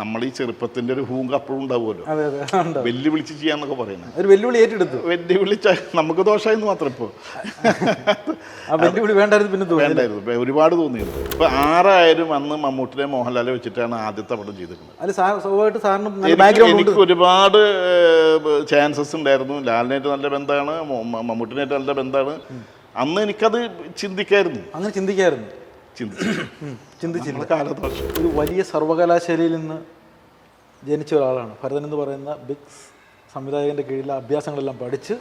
നമ്മൾ ഈ ചെറുപ്പത്തിന്റെ ഒരു ഹൂങ്ക അപ്പോഴും ഉണ്ടാവുമല്ലോ. വെല്ലുവിളിച്ച് ചെയ്യാന്നൊക്കെ പറയുന്നത്. ഒരു വെല്ലുവിളി ഏറ്റെടുത്തു. വെല്ലുവിളിച്ച നമുക്ക് ദോഷമായിരുന്നു മാത്രം ഇപ്പോൾ. വെല്ലുവിളി വേണ്ടായിരുന്നു പിന്നെ വേണ്ടായിരുന്നു. ഒരുപാട് തോന്നിയിരുന്നു ഇപ്പൊ ആറായാലും അന്ന് മമ്മൂട്ടിനെ മോഹൻലാലെ വെച്ചിട്ടാണ് ആദ്യത്തെ പടം ചെയ്തിരുന്നത്. എനിക്ക് ഒരുപാട് ചാൻസസ് ഉണ്ടായിരുന്നു. ലാലിനായിട്ട് നല്ല ബന്ധമാണ് മമ്മൂട്ടിനായിട്ട് നല്ല ബന്ധമാണ്. അന്ന് എനിക്കത് ചിന്തിക്കായിരുന്നു. അങ്ങനെ ചിന്തിക്കായിരുന്നു. ചിന്തിച്ചില്ല. കാലദോഷം. ഒരു വലിയ സർവകലാശാലയിൽ നിന്ന് ജനിച്ച ഒരാളാണ്. ഭരതൻ എന്ന് പറയുന്ന ബിഗ് സംവിധായകന്റെ കീഴിലെ അഭ്യാസങ്ങളെല്ലാം പഠിച്ച്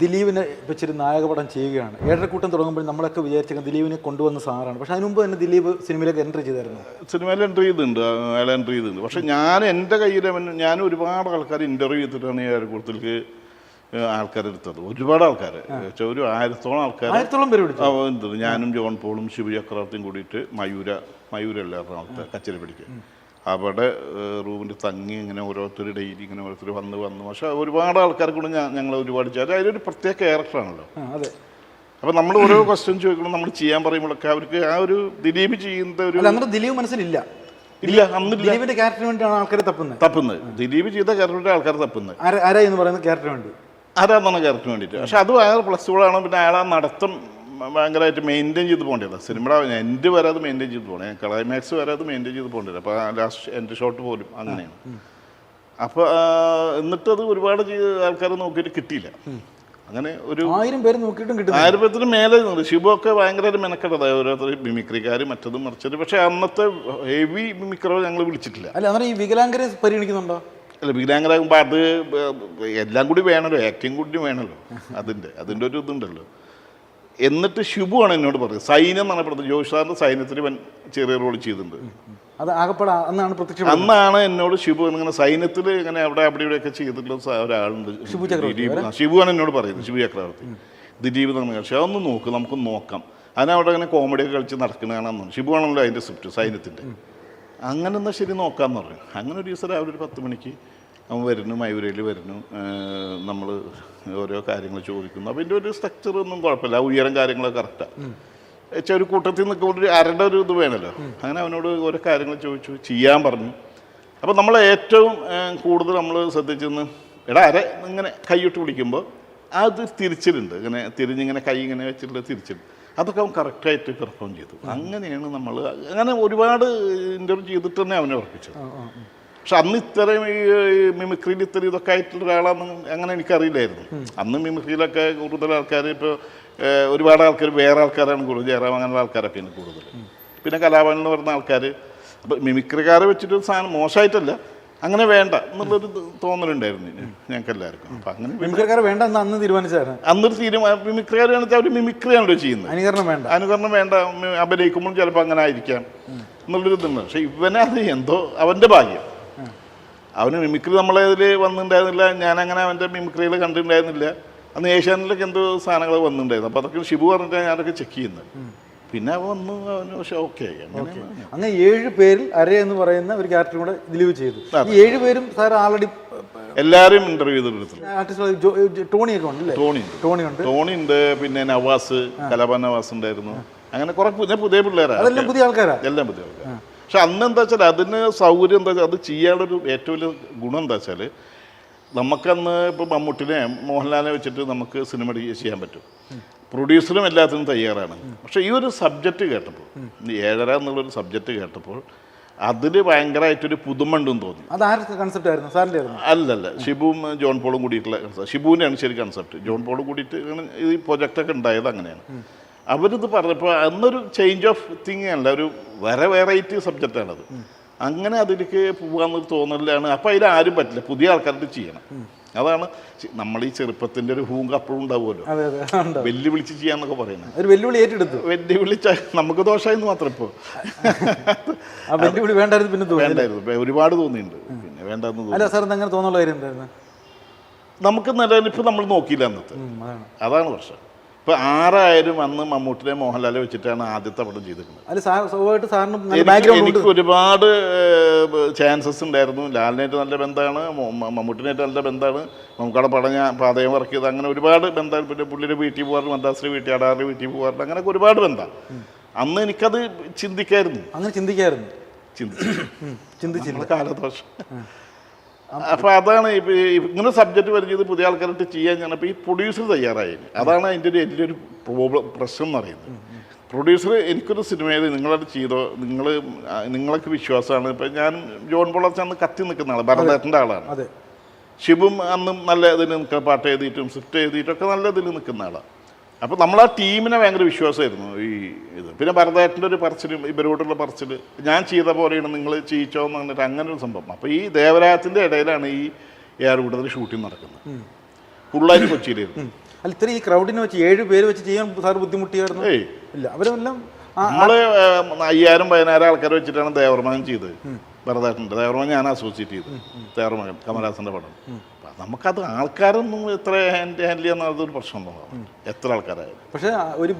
ദിലീപിനെ വെച്ചൊരു നായകപടം ചെയ്യുകയാണ്. ഏഴരക്കൂട്ടം തുടങ്ങുമ്പോൾ നമ്മളൊക്കെ വിചാരിച്ചു ദിലീപിനെ കൊണ്ടുവന്ന സാറാണ്. പക്ഷെ അതിനുമുമ്പ് തന്നെ ദിലീപ് സിനിമയിലേക്ക് എൻട്രി ചെയ്തായിരുന്നു. സിനിമയിൽ എൻട്രി ചെയ്തിട്ടുണ്ട്. അയാൾ എൻട്രി ചെയ്തിട്ടുണ്ട്. പക്ഷെ ഞാൻ എന്റെ കയ്യിൽ ഞാൻ ഒരുപാട് ആൾക്കാർ ഇന്റർവ്യൂ ചെയ്തിട്ടാണ് ഈ അയൽക്കൂട്ടത്തിലേക്ക് ആൾക്കാരെടുത്തത്. ഒരുപാട് ആൾക്കാർ ഒരു ആയിരത്തോളം ആൾക്കാർ ആയിരത്തോളം പേര് ഞാനും ജോൺ പോളും ശിവ ചക്രവർത്തിയും കൂടിയിട്ട് മയൂര മയൂരല്ല എറണാകുളത്ത് കച്ചേരിപ്പടിക്ക്. അവിടെ റൂമിന്റെ തങ്ങി ഇങ്ങനെ ഓരോരുത്തർ ഡെയിലി ഇങ്ങനെ ഓരോരുത്തർ വന്ന് വന്നു. പക്ഷെ ഒരുപാട് ആൾക്കാർ കൂടെ ഞാൻ ഞങ്ങൾ ഒരുപാട് ചെയ്തു അതിലൊരു പ്രത്യേക ക്യാരക്ടറാണല്ലോ അതെ. അപ്പം നമ്മൾ ഓരോ ക്വസ്റ്റ്യൻ ചോദിക്കണം നമ്മൾ ചെയ്യാൻ പറയുമ്പോഴൊക്കെ അവർക്ക് ആ ഒരു ദിലീപ് ചെയ്യുന്ന ഒരു ദിലീപ് മനസ്സിലില്ല. ഇല്ല അന്ന് ദിലീപിന്റെ ക്യാരക്ടറിന് വേണ്ടിയാണ് ആൾക്കാർ തപ്പുന്നത്. തപ്പുന്നത്. ദിലീപ് ചെയ്ത ക്യാരക്ടറിന്റെ ആൾക്കാർ തപ്പുന്നത്. ആരാ ആരാ എന്ന് പറയുന്ന ക്യാരക്ടറിന് വേണ്ടി. ക്യാരക്ടറിന് വേണ്ടിയിട്ട്. പക്ഷെ അത് ഭയങ്കര ഫ്ലെക്സിബിളാണ് പിന്നെ അയാൾ ആ നടത്തം ഭയങ്കരമായിട്ട് മെയിന്റെയിൻ ചെയ്ത് പോകേണ്ടത് സിനിമയുടെ എന്റെ വരെ അത് മെയിന്റെയിൻ ചെയ്ത് ഞാൻ ക്ലൈമാക്സ് വരെ അത് മെയിന്റെയിൻ ചെയ്ത് പോകേണ്ടത് അപ്പോൾ ലാസ്റ്റ് എന്റെ ഷോട്ട് പോലും അങ്ങനെയാണ്. അപ്പോൾ എന്നിട്ടത് ഒരുപാട് ആൾക്കാർ നോക്കിയിട്ട് കിട്ടിയില്ല. അങ്ങനെ ഒരു ആയിരം പേര് നോക്കിയിട്ടും ആയിരം പേരത്തിന് മേലെ ശിവമൊക്കെ ഭയങ്കര മെനക്കെട്ടതായി ഓരോരുത്തർ മിമിക്രിക്കാർ മറ്റതും മറിച്ചത് പക്ഷേ അന്നത്തെ ഹെവി മിമിക്രോ ഞങ്ങൾ വിളിച്ചിട്ടില്ല. അല്ല അന്നേരം ഈ വികലാംഗരെ പരിഗണിക്കുന്നുണ്ടോ? അല്ല വികലാംഗരാകുമ്പോൾ അത് എല്ലാം കൂടി വേണമല്ലോ ആക്ടിങ് കൂടി വേണമല്ലോ അതിന്റെ അതിന്റെ ഒരു ഇതുണ്ടല്ലോ. എന്നിട്ട് ശുഭുവാണ് എന്നോട് പറഞ്ഞത്. സൈന്യം എന്നാണ് പറഞ്ഞത്. ജോഷാറിന്റെ സൈന്യത്തിന് വൻ ചെറിയ റോൾ ചെയ്തിട്ടുണ്ട്. അത് ആകപ്പാടെ അന്നാണ് പ്രത്യക്ഷം അന്നാണ് എന്നോട് ഷിബു ഇങ്ങനെ സൈന്യത്തിൽ ഇങ്ങനെ അവിടെ അവിടെ ഇവിടെയൊക്കെ ചെയ്തിട്ടുള്ള ഒരാളുണ്ട്. ഷിബു ചക്രവർത്തി എന്നോട് പറയുന്നത് ഷിബു ചക്രവർത്തി. ദിലീപ് എന്ന് പക്ഷേ അതൊന്ന് നോക്ക് നമുക്ക് നോക്കാം. അതിനവിടെ ഇങ്ങനെ കോമഡിയൊക്കെ കളിച്ച് നടക്കണതാണെന്നാണ് ശിവാണല്ലോ അതിന്റെ സ്ക്രിപ്റ്റ് സൈന്യത്തിന്റെ അങ്ങനെ എന്നാൽ ശരി നോക്കാമെന്ന് പറഞ്ഞു. അങ്ങനെ ഒരു ദിവസം രാവിലെ ഒരു പത്ത് മണിക്ക് അവൻ വരുന്നു മയൂരയിൽ വരുന്നു നമ്മൾ ഓരോ കാര്യങ്ങൾ ചോദിക്കുന്നു. അപ്പോൾ ഇതിന്റെ ഒരു സ്ട്രക്ചർ ഒന്നും കുഴപ്പമില്ല ഉയരം കാര്യങ്ങളൊക്കെ കറക്റ്റാണ് വെച്ചാൽ ഒരു കൂട്ടത്തിൽ നിൽക്കുമ്പോൾ ഒരു അരയുടെ ഒരു ഇത് വേണമല്ലോ അങ്ങനെ അവനോട് ഓരോ കാര്യങ്ങൾ ചോദിച്ചു ചെയ്യാൻ പറഞ്ഞു. അപ്പോൾ നമ്മൾ ഏറ്റവും കൂടുതൽ നമ്മൾ ശ്രദ്ധിച്ചെന്ന് എടാ അര ഇങ്ങനെ കൈയിട്ട് പിടിക്കുമ്പോൾ അത് തിരിച്ചിലുണ്ട്. ഇങ്ങനെ തിരിഞ്ഞിങ്ങനെ കൈ ഇങ്ങനെ വെച്ചിട്ടുള്ള തിരിച്ചിട്ടുണ്ട് അതൊക്കെ അവൻ കറക്റ്റായിട്ട് പെർഫോം ചെയ്തു. അങ്ങനെയാണ് നമ്മൾ അങ്ങനെ ഒരുപാട് ഇന്റർവ്യൂ ചെയ്തിട്ട് തന്നെ അവനെ ഉറപ്പിച്ചത്. പക്ഷെ അന്ന് ഇത്രയും ഈ മിമിക്രിയിൽ ഇത്രയും ഇതൊക്കെ ആയിട്ടുള്ള ഒരാളാണെന്ന് അങ്ങനെ എനിക്കറിയില്ലായിരുന്നു. അന്ന് മിമിക്രിയിലൊക്കെ കൂടുതൽ ആൾക്കാർ ഇപ്പോൾ ഒരുപാട് ആൾക്കാർ വേറെ ആൾക്കാരാണ് കൂടുതൽ ജയറാം അങ്ങനെയുള്ള ആൾക്കാരൊക്കെയാണ് കൂടുതൽ പിന്നെ കലാഭവൻ എന്ന് പറയുന്ന ആൾക്കാർ അപ്പോൾ മിമിക്രിക്കാരെ വെച്ചിട്ട് സാധനം മോശമായിട്ടല്ല അങ്ങനെ വേണ്ട എന്നുള്ളൊരു തോന്നലുണ്ടായിരുന്നു ഞങ്ങൾക്ക് എല്ലാവർക്കും അപ്പം അങ്ങനെ മിമിക്രിക്കാരെ വേണ്ട എന്ന് അന്ന് തീരുമാനിച്ചായിരുന്നു അന്നൊരു തീരുമാനം മിമിക്രിയാർ വേണമെങ്കിൽ അവർ മിമിക്രിയാണല്ലോ ചെയ്യുന്നത്. അനുകരണം വേണ്ട. അനുകരണം വേണ്ട അഭിനയിക്കുമ്പോൾ ചിലപ്പോൾ അങ്ങനെ ആയിരിക്കാം എന്നുള്ളൊരു ഇതുണ്ട്. പക്ഷേ ഇവനെ അത് എന്തോ അവന്റെ ഭാഗ്യം. അവന് മിമിക്രി നമ്മളെ ഇതിൽ വന്നിട്ടുണ്ടായിരുന്നില്ല. ഞാനങ്ങനെ അവന്റെ മിമിക്രിയിൽ കണ്ടിട്ടുണ്ടായിരുന്നില്ല. അന്ന് ഏഷ്യാനിലൊക്കെ എന്തോ സാധനങ്ങൾ വന്നിട്ടുണ്ടായിരുന്നു. അപ്പോൾ അതൊക്കെ ഷിബു പറഞ്ഞിട്ടാണ് ഞാനൊക്കെ ചെക്ക് ചെയ്യുന്നത്. പിന്നെ അവൻ വന്നു അവന് പക്ഷെ ഓക്കെ അങ്ങനെ ഏഴ് പേരിൽ അര എന്ന് പറയുന്ന ഒരു ക്യാരക്ടർ കൂടെ ദിലീപ് ചെയ്തു. ഏഴ് പേരും സാർ ആൾറെഡി എല്ലാവരും ഇന്റർവ്യൂ ചെയ്തെടുത്തു ടോണി ഒക്കെ ഉണ്ട് ടോണി ടോണി ഉണ്ട്. ടോണി ഉണ്ട് പിന്നെ നവാസ് കലാപ നവാസ് ഉണ്ടായിരുന്നു. അങ്ങനെ കുറെ പുതിയ പുതിയ പിള്ളേരാണ് അതെല്ലാം പുതിയ ആൾക്കാരാണ് എല്ലാം പുതിയ ആൾക്കാർ പക്ഷെ അന്ന് എന്താ വെച്ചാൽ അതിന് സൗകര്യം എന്താ വെച്ചാൽ അത് ചെയ്യാനുള്ളൊരു ഏറ്റവും വലിയ ഗുണം എന്താ വെച്ചാൽ നമുക്കന്ന് ഇപ്പോൾ മമ്മൂട്ടിനെ മോഹൻലാലിനെ വെച്ചിട്ട് നമുക്ക് സിനിമ ചെയ്യാൻ പറ്റും. പ്രൊഡ്യൂസറും എല്ലാത്തിനും തയ്യാറാണ്. പക്ഷേ ഈ ഒരു സബ്ജക്റ്റ് കേട്ടപ്പോൾ ഏഴര എന്നുള്ളൊരു സബ്ജക്റ്റ് കേട്ടപ്പോൾ അതിൽ ഭയങ്കരമായിട്ടൊരു പുതുമ ഉണ്ടെന്ന് തോന്നി കൺസെപ്റ്റ് ആയിരുന്നു? സാറിന്റെ അല്ലല്ല ഷിബുവും ജോൺ പോളും കൂടിയിട്ടുള്ള. ഷിബുവിന്റെയാണ് ശരി കൺസെപ്റ്റ് ജോൺ പോളും കൂടിയിട്ട് ഈ പ്രൊജക്റ്റൊക്കെ ഉണ്ടായത് അങ്ങനെയാണ്. അവരിത് പറഞ്ഞപ്പോൾ അന്നൊരു ചേഞ്ച് ഓഫ് തിങ് അല്ല ഒരു വേറെ വെറൈറ്റി സബ്ജക്റ്റാണത് അങ്ങനെ അതിലേക്ക് പോകാന്ന് തോന്നലാണ് അപ്പോൾ അതിൽ ആരും പറ്റില്ല. പുതിയ ആൾക്കാർക്ക് ചെയ്യണം. അതാണ് നമ്മൾ ഈ ചെറുപ്പത്തിന്റെ ഒരു ഹൂങ്ക് അപ്പോഴും ഉണ്ടാവുമല്ലോ. വെല്ലുവിളിച്ച് ചെയ്യാന്നൊക്കെ പറയുന്നത്. ഒരു വെല്ലുവിളി ഏറ്റെടുത്തു. വെല്ലുവിളിച്ച നമുക്ക് ദോഷമായിരുന്നു മാത്രം ഇപ്പോൾ വെല്ലുവിളി വേണ്ടായിരുന്നു പിന്നെ വേണ്ടായിരുന്നു. ഒരുപാട് തോന്നിയിട്ടുണ്ട്. പിന്നെ വേണ്ടെന്ന് തോന്നി അല്ല സാർ അങ്ങനെ തോന്നുള്ള കാര്യം എന്തായിരുന്നു? നമുക്ക് നിലനിൽപ്പ് നമ്മൾ നോക്കിയില്ല അന്നത്തെ. അതാണ്. അതാണ് പ്രശ്നം. ഇപ്പൊ ആറായിരം അന്ന് മമ്മൂട്ടിനെ മോഹൻലാലെ വെച്ചിട്ടാണ് ആദ്യത്തെ പടം ചെയ്തിരുന്നത് അല്ല സാർ സ്വാഭാവികമായിട്ട് സാറിന് നല്ല എനിക്ക് ഒരുപാട് ചാൻസസ് ഉണ്ടായിരുന്നു. ലാലിനായിട്ട് നല്ല ബന്ധമാണ് മമ്മൂട്ടിനായിട്ട് നല്ല ബന്ധമാണ്. നമുക്കവിടെ പടം ഞാൻ പാതയം വർക്ക് ചെയ്ത് അങ്ങനെ ഒരുപാട് ബന്ധം. പിന്നെ പുള്ളിയുടെ വീട്ടിൽ പോകാറുണ്ട് മദ്രാസിലെ വീട്ടിൽ അടാറിന്റെ വീട്ടിൽ പോകാറുണ്ട്. അങ്ങനെയൊക്കെ ഒരുപാട് ബന്ധം. അന്ന് എനിക്കത് ചിന്തിക്കായിരുന്നു. അങ്ങനെ ചിന്തിക്കായിരുന്നു. ചിന്തിച്ചു. ഉം. ചിന്തിച്ചില്ല. കാലദോഷം. അപ്പൊ അതാണ് ഇങ്ങനെ സബ്ജക്ട് വരുന്നത് പുതിയ ആൾക്കാരായിട്ട് ചെയ്യാൻ ഞാൻ ഈ പ്രൊഡ്യൂസർ തയ്യാറായി അതാണ് അതിന്റെ ഒരു ഒരു പ്രോബ്ലം പ്രശ്നം എന്ന് പറയുന്നത്. പ്രൊഡ്യൂസർ എനിക്കൊരു സിനിമയിൽ നിങ്ങളത് ചെയ്തോ നിങ്ങൾ നിങ്ങളൊക്കെ വിശ്വാസമാണ്. ഇപ്പം ഞാൻ ജോൺ പോളർച്ച അന്ന് കത്തി നിൽക്കുന്ന ആൾ ഭരതേട്ടന്റെ ആളാണ്. ശിവും അന്നും നല്ല ഇതിൽ നിൽക്കുക പാട്ട് എഴുതിയിട്ടും സ്ക്രിപ്റ്റ് എഴുതിയിട്ടൊക്കെ നല്ല ഇതിൽ നിൽക്കുന്ന ആളാണ്. അപ്പോൾ നമ്മൾ ആ ടീമിനെ ഭയങ്കര വിശ്വാസമായിരുന്നു ഈ ഇത്. പിന്നെ ഭരതേട്ടന്റെ ഒരു പറച്ചിലും ഇവരോടുള്ള പറച്ചിൽ ഞാൻ ചെയ്ത പോലെയാണ് നിങ്ങൾ ചെയ്യിച്ചോ എന്ന് പറഞ്ഞിട്ട് അങ്ങനെ ഒരു സംഭവം. അപ്പോൾ ഈ ദേവരാജത്തിന്റെ ഇടയിലാണ് ഈ കൂടുതൽ ഷൂട്ടിംഗ് നടക്കുന്നത്. ഫുള്ളായിട്ട് കൊച്ചിയിലായിരുന്നു. അല്ല ഇത്ര ഈ ക്രൗഡിനെ വെച്ച് ഏഴ് പേര് വെച്ച് ചെയ്യാൻ സാർ ബുദ്ധിമുട്ടിയായിരുന്നു? ഇല്ല അവരെല്ലാം നമ്മൾ നമ്മൾ അയ്യായിരം പതിനായിരം ആൾക്കാർ വെച്ചിട്ടാണ് ദേവർമാനം ചെയ്തത്. ഭരതേട്ടന്റെ ദേവർമകൻ ഞാൻ അസോസിയേറ്റ് ചെയ്തു. ദേവർമകൻ കമലഹാസന്റെ പടം. അപ്പൊ നമുക്കത് ആൾക്കാരൊന്നും എത്ര ഹാൻഡ് ഹാൻഡിൽ ചെയ്യുന്ന അതൊരു പ്രശ്നം എത്ര ആൾക്കാരായാലും. പക്ഷേ ഒരു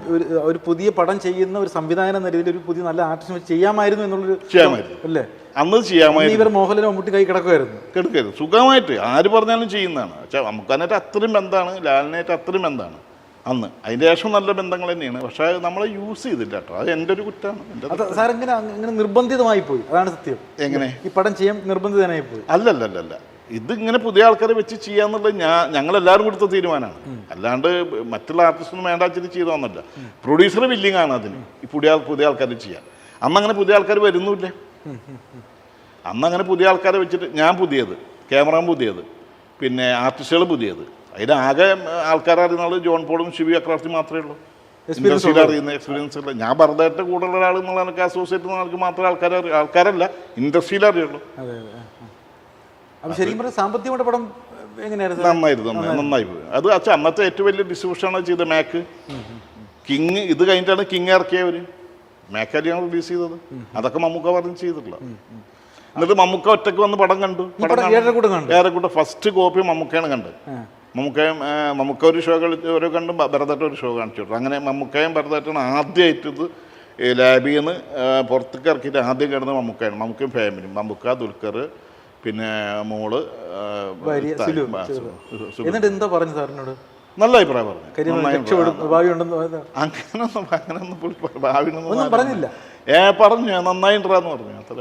ഒരു- പുതിയ പടം ചെയ്യുന്ന ഒരു സംവിധാനം എന്ന രീതിയിൽ ഒരു പുതിയ നല്ല ആർട്ടിസ്റ്റ് ചെയ്യാമായിരുന്നു എന്നുള്ളൊരു ചെയ്യാമായിരുന്നു. അല്ലേ? അന്ന് ചെയ്യാമായിരുന്നു. ഇവർ മോഹൻലാൽ മമ്മൂട്ടി കൈ കിടക്കുമായിരുന്നു. കിടക്കുമായിരുന്നു. സുഖമായിട്ട് ആര് പറഞ്ഞാലും ചെയ്യുന്നതാണ്. പക്ഷെ നമുക്കതിനായിട്ട് അത്രയും ബന്ധമാണ്. ലാലിനായിട്ട് അത്രയും ബന്ധമാണ്. അന്ന്. അതിന്റെ ശേഷം നല്ല ബന്ധങ്ങൾ തന്നെയാണ്. പക്ഷേ നമ്മൾ യൂസ് ചെയ്തില്ല കേട്ടോ. അത് എന്റെ ഒരു കുറ്റമാണ് സാർ ഇങ്ങനെ ഇങ്ങനെ നിർബന്ധിതമായി പോയി? അതാണ് സത്യം. എങ്ങനെ? ഈ പടം ചെയ്യാൻ നിർബന്ധിതനായി പോയി. അല്ലല്ലല്ല ഇത് ഇങ്ങനെ പുതിയ ആൾക്കാരെ വെച്ച് ചെയ്യാന്നുള്ളത് ഞാൻ ഞങ്ങളെല്ലാവരും കൊടുത്ത തീരുമാനമാണ്. അല്ലാണ്ട് മറ്റുള്ള ആർട്ടിസ്റ്റൊന്നും വേണ്ട വെച്ചിട്ട് ചെയ്തോന്നല്ല പ്രൊഡ്യൂസർ ബില്ലിംഗ് ആണ് അതിന്. ഈ പുതിയ പുതിയ ആൾക്കാർ ചെയ്യാൻ. അന്ന് അങ്ങനെ പുതിയ ആൾക്കാർ വരുന്നില്ല അന്ന് അങ്ങനെ പുതിയ ആൾക്കാരെ വെച്ചിട്ട് ഞാൻ പുതിയത് ക്യാമറ പുതിയത് പിന്നെ ആർട്ടിസ്റ്റുകൾ പുതിയത്. അതിലാകെ ആൾക്കാർ അറിയുന്ന ആൾ ജോൺ പോളും ശിവി ചക്രവർത്തി മാത്രമേ ഉള്ളൂ. ഇൻഡസ്ട്രിയിൽ അറിയുന്ന എക്സ്പീരിയൻസ് ഉള്ള ഞാൻ ഭരതമായിട്ട് കൂടുതലുള്ള ഒരാൾ എന്നുള്ള എനിക്ക് അസോസിയേറ്റ് ചെയ്യുന്ന ആൾക്ക് മാത്രമേ ആൾക്കാർ ആൾക്കാരല്ല ഇൻഡസ്ട്രിയിൽ അറിയുള്ളൂ ശരിക്കും പറഞ്ഞാൽ സാമ്പത്തികമായിട്ട് പടം എങ്ങനെയായിരുന്നു? നന്നായിരുന്നു നന്നായി പോയി. അത് അച്ഛാ അന്നത്തെ ഏറ്റവും വലിയ ഡിസ്ട്രിബ്യൂഷനാണ് ചെയ്തത് മാക്ക്. കിങ് ഇത് കഴിഞ്ഞിട്ടാണ് കിങ് ഇറക്കിയവര്. മാക്കാരിയാണ് റിലീസ് ചെയ്തത്. അതൊക്കെ മമ്മൂക്ക പറഞ്ഞ് ചെയ്തിട്ടില്ല എന്നിട്ട് മമ്മൂക്ക ഒറ്റയ്ക്ക് വന്ന് പടം കണ്ടു. പടം ഏറെക്കൂടെ ഫസ്റ്റ് കോപ്പി മമ്മൂക്കയാണ് കണ്ടത്. മമ്മൂക്കയും മമ്മൂക്ക ഒരു ഷോ കളിച്ച് ഓരോ കണ്ടും ഭരതേട്ടൻ ഒരു ഷോ കാണിച്ചു അങ്ങനെ മമ്മൂക്കയും ഭരതേട്ടനും ആദ്യമായിട്ട് ഇത് ഈ ലാബിൽ നിന്ന് പുറത്തേക്ക് ഇറക്കിയിട്ട് ആദ്യം കിടന്ന് മമ്മൂക്കയാണ്. മമ്മൂക്കയും ഫാമിലിയും. മമ്മൂക്ക ദുൽഖർ പിന്നെ മോൾ എന്നിട്ട് എന്താ പറഞ്ഞു സാറിനോട് നല്ല അഭിപ്രായം പറഞ്ഞു. അങ്ങനൊന്നും അങ്ങനൊന്നും ഒന്നും പറഞ്ഞില്ല. ഏ പറഞ്ഞു നന്നായിട്ടാന്ന് പറഞ്ഞു. അത്ര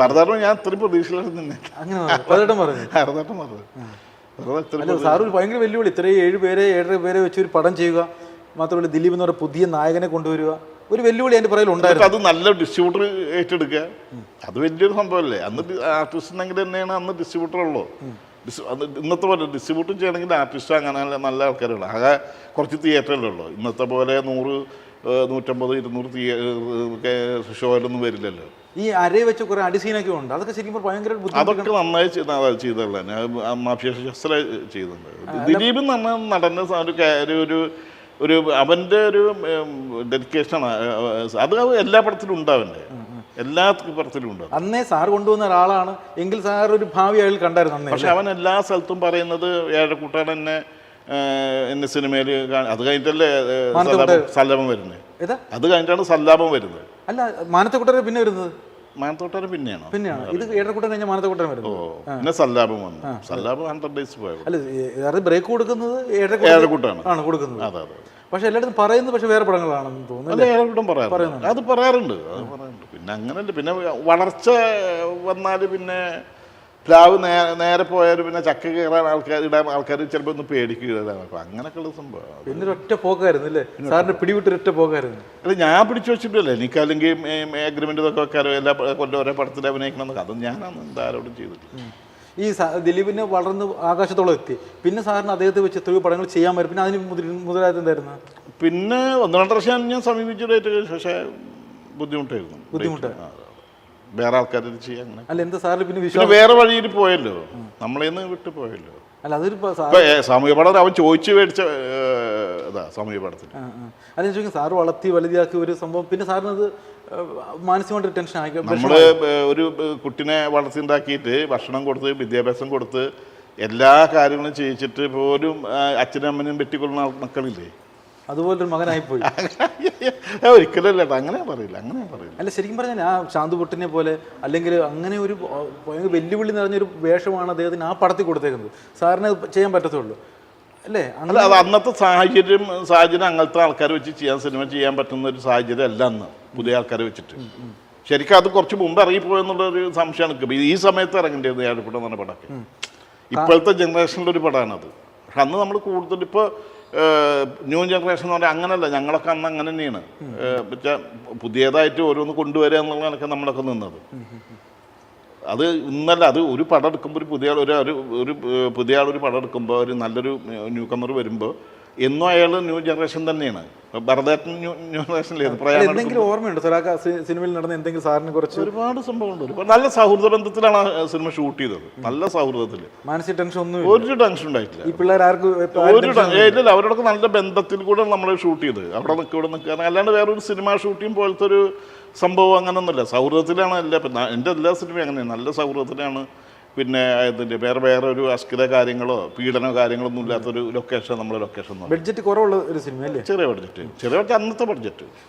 ഭരതേട്ടൻ ഞാൻ ഇത്രയും പ്രതീക്ഷയിലായിരുന്നു നിന്നെ. പലയിടം പറഞ്ഞു. ഭരതേട്ടൻ പറഞ്ഞു. സാർ ഒരു ഭയങ്കര വെല്ലുവിളി. ഇത്രയും ഏഴ് പേരെ ഏഴര പേരെ വെച്ച് ഒരു പടം ചെയ്യുക. മാത്രമല്ല ദിലീപ് എന്ന് പറയുന്ന പുതിയ നായകനെ കൊണ്ടുവരിക. ഒരു വെല്ലുവിളി അതിന്റെ പുറകിൽ ഉണ്ടായിരുന്നു. അത് നല്ല ഡിസ്ട്രിബ്യൂട്ടർ ഏറ്റെടുക്കുക. അത് വലിയൊരു സംഭവമല്ലേ? അന്ന് ആർട്ടിസ്റ്റ് ഉണ്ടെങ്കിൽ തന്നെയാണ് അന്ന് ഡിസ്ട്രിബ്യൂട്ടർ ഉള്ളൂ. ഇന്നത്തെ പോലെ ഡിസ്ട്രിബ്യൂട്ടർ ചെയ്യണമെങ്കിൽ ആർട്ടിസ്റ്റ് അങ്ങനെ നല്ല- ആൾക്കാരുള്ളൂ ആകെ കുറച്ച് തിയേറ്ററല്ലേ ഉള്ളൂ. ഇന്നത്തെ പോലെ നൂറ് നൂറ്റമ്പത് ഇരുന്നൂറ് തിയേ ഷോയിലൊന്നും വരില്ലല്ലോ. ഈ അരയെ വെച്ച് കുറെ അടിസീനൊക്കെ ഉണ്ട്. അതൊക്കെ ശരിക്കും ഭയങ്കര അതൊക്കെ നന്നായി ചെയ്തുള്ള മാഫിയ ശസ്ത്ര ചെയ്തിട്ടുണ്ട്. ദിലീപ് നന്ന നടന്ന ഒരു ഒരു- ഒരു അവന്റെ ഒരു ഡെഡിക്കേഷനാണ്. അത് എല്ലാ പടത്തിലും ഉണ്ട് അവന്റെ എല്ലാ പടത്തിലും ഉണ്ട് അന്നേ സാർ കൊണ്ടുവന്ന ഒരാളാണ്. എങ്കിൽ സാർ ഒരു ഭാവി അയാൾ കണ്ടായിരുന്നു പക്ഷെ അവൻ എല്ലാ സ്ഥലത്തും പറയുന്നത് ഏഴക്കൂട്ടാൻ എന്നെ ഏഹ്, എന്നെ സിനിമയിൽ അത് കഴിഞ്ഞിട്ടല്ലേ സല്ലാപം- വരുന്നത് അത് കഴിഞ്ഞിട്ടാണ് സല്ലാപം വരുന്നത്. അല്ല മാനത്തക്കുട്ടരെ പിന്നെ വരുന്നത്? പിന്നെയാണോ? പിന്നെയാണ്. ഇത് ഓ പിന്നെ സല്ലാപം വന്നു. സല്ലാപം ഹൺഡ്രഡ് ഡേയ്സ് പോയത് അല്ല ബ്രേക്ക് കൊടുക്കുന്നത് ആണ് കൊടുക്കുന്നത്. അതെ അതെ പക്ഷെ എല്ലായിടത്തും പറയുന്നത് പക്ഷെ വേറെ പടങ്ങളാണെന്ന് തോന്നുന്നു പറയാറുണ്ട്. അത് പറയാറുണ്ട് അത് പറയാറുണ്ട്. പിന്നെ അങ്ങനല്ല പിന്നെ വളർച്ച വന്നാൽ പിന്നെ പ്ലാവ് നേരെ നേരെ പോയാൽ പിന്നെ ചക്ക കയറാൻ ആൾക്കാർ ഇടാൻ ആൾക്കാർ ചിലപ്പോൾ ഒന്ന് പേടിക്കുകയാണ് ഇടാൻ അപ്പം അങ്ങനെയൊക്കെയുള്ള സംഭവം. പിന്നെ ഒറ്റ പോക്കായിരുന്നു അല്ലേ സാറിന് പിടിവിട്ട് ഒറ്റ പോക്കായിരുന്നു. അല്ല ഞാൻ പിടിച്ചു വെച്ചിട്ടില്ല എനിക്ക് അല്ലെങ്കിൽ അഗ്രിമെന്റ് ഇതൊക്കെ വെക്കാറോ എല്ലാ കൊല്ലം ഓരോ പടത്തിൽ അഭിനയിക്കണം അത് ഞാനാണ് എന്താരോടും ചെയ്തിട്ടില്ല. ഈ ദിലീപിന് വളർന്ന് ആകാശത്തോളം എത്തി. പിന്നെ സാറിന് അദ്ദേഹത്തെ വെച്ച് എത്രയോ പടങ്ങൾ ചെയ്യാൻ വരും. പിന്നെ അതിന് മുതലായത് എന്തായിരുന്നു? പിന്നെ ഒന്ന് രണ്ട് വർഷം ഞാൻ സമീപിച്ചു പക്ഷേ ബുദ്ധിമുട്ടായിരുന്നു. ബുദ്ധിമുട്ട്. വേറെ ആൾക്കാർ ചെയ്യാൻ അല്ല എന്താ സാറിന് പിന്നെ വിശ്വാസം? വേറെ വഴിയിൽ പോയല്ലോ. നമ്മളേന്ന് വിട്ടു പോയല്ലോ. അല്ല അതൊരു സാമൂഹ്യ പഠനം അവൻ ചോദിച്ചു മേടിച്ച അതാ ഇതാ സാമൂഹ്യ പഠനത്തിന് ആ. അല്ല ചോദിക്കും സാറ് വളർത്തി വലുതാക്കി ഒരു സംഭവം പിന്നെ സാറിന് അത് മാനസികമായിട്ട് ടെൻഷൻ ആയി നമ്മൾ ഒരു കുട്ടിനെ വളർത്തി ഉണ്ടാക്കിയിട്ട് ഭക്ഷണം കൊടുത്ത് വിദ്യാഭ്യാസം കൊടുത്ത് എല്ലാ കാര്യങ്ങളും ചെയ്യിച്ചിട്ട് പോലും അച്ഛനും അമ്മനും വെട്ടിക്കൊള്ളുന്ന മക്കളില്ലേ? അതുപോലൊരു മകനായിപ്പോയി. ഒരിക്കലല്ല അങ്ങനെ പറയില്ല അങ്ങനെ പറയില്ല അല്ല ശരിക്കും പറഞ്ഞാൽ ആ ശാന്തുപുട്ടിനെ പോലെ അല്ലെങ്കിൽ അങ്ങനെ ഒരു ഭയങ്കര വെല്ലുവിളി നിറഞ്ഞൊരു വേഷമാണ് അദ്ദേഹത്തിന് ആ പടത്തിൽ കൊടുത്തേക്കുന്നത്. സാറിന് ചെയ്യാൻ പറ്റത്തുള്ളൂ. അല്ലേ? അല്ല അത് അന്നത്തെ സാഹചര്യം സാഹചര്യം അങ്ങനത്തെ ആൾക്കാരെ വെച്ച് ചെയ്യാൻ സിനിമ ചെയ്യാൻ പറ്റുന്ന ഒരു സാഹചര്യം അല്ല അന്ന് പുതിയ ആൾക്കാരെ വെച്ചിട്ട്. ശരിക്കും അത് കുറച്ച് മുമ്പ് ഇറങ്ങിപ്പോയെന്നുള്ളൊരു സംശയമാണ് എനിക്ക്. ഈ സമയത്ത് ഇറങ്ങേണ്ടി ഏഴപ്പുഴ എന്ന് പടമൊക്കെ. ഇപ്പോഴത്തെ ജനറേഷനിലൊരു പടമാണത് പക്ഷെ അന്ന് നമ്മൾ കൂടുതൽ ഇപ്പോൾ ന്യൂ ജനറേഷൻ എന്ന് പറഞ്ഞാൽ അങ്ങനല്ല. ഞങ്ങളൊക്കെ അന്ന് അങ്ങനെ തന്നെയാണ് പക്ഷേ പുതിയതായിട്ട് ഓരോന്ന് കൊണ്ടുവരിക എന്നുള്ളതൊക്കെ നമ്മളൊക്കെ നിന്നത്. അത് ഇന്നല്ല അത് ഒരു പടം എടുക്കുമ്പോൾ ഒരു പുതിയ ഒരു ഒരു പുതിയ ആളൊരു പടം എടുക്കുമ്പോൾ ഒരു നല്ലൊരു ന്യൂ കമർ വരുമ്പോൾ എന്നും അയാൾ ന്യൂ ജനറേഷൻ തന്നെയാണ്. എന്തെങ്കിലും ഓർമ്മയുണ്ട്? സിനിമയിൽ നടന്ന എന്തെങ്കിലും സാറിന് കുറച്ച് ഒരുപാട് സംഭവമുണ്ട് നല്ല സൗഹൃദ ബന്ധത്തിലാണ് സിനിമ ഷൂട്ട് ചെയ്തത്. നല്ല സൗഹൃദത്തിൽ മാനസിക ടെൻഷൻ ഒന്നും ഒരു ടെൻഷൻ ഉണ്ടായിട്ടില്ല. ഈ പിള്ളേർ ആർക്കും ഇല്ല അവരോടൊക്കെ നല്ല ബന്ധത്തിൽ കൂടെ നമ്മൾ ഷൂട്ട് ചെയ്ത് അവിടെ നിൽക്കുക ഇവിടെ നിൽക്കുക അല്ലാണ്ട് വേറൊരു സിനിമ ഷൂട്ടിങ് പോലത്തെ ഒരു സംഭവം അങ്ങനെയൊന്നുമില്ല സൗഹൃദത്തിലാണ് എല്ലാ എന്റെ എല്ലാ സിനിമയും അങ്ങനെയാണ്. നല്ല സൗഹൃദത്തിലാണ് പിന്നെ ഇതിന്റെ വേറെ വേറെ ഒരു അശ്കിത കാര്യങ്ങളോ പീഡനോ കാര്യങ്ങളോ ഒന്നും ഇല്ലാത്തൊരു ലൊക്കേഷൻ നമ്മുടെ ലൊക്കേഷൻ ബഡ്ജറ്റ് കുറവുള്ള ഒരു സിനിമ അല്ലേ? ചെറിയ ബഡ്ജറ്റ് ചെറിയ ബഡ്ജറ്റ് അന്നത്തെ ബഡ്ജറ്റ്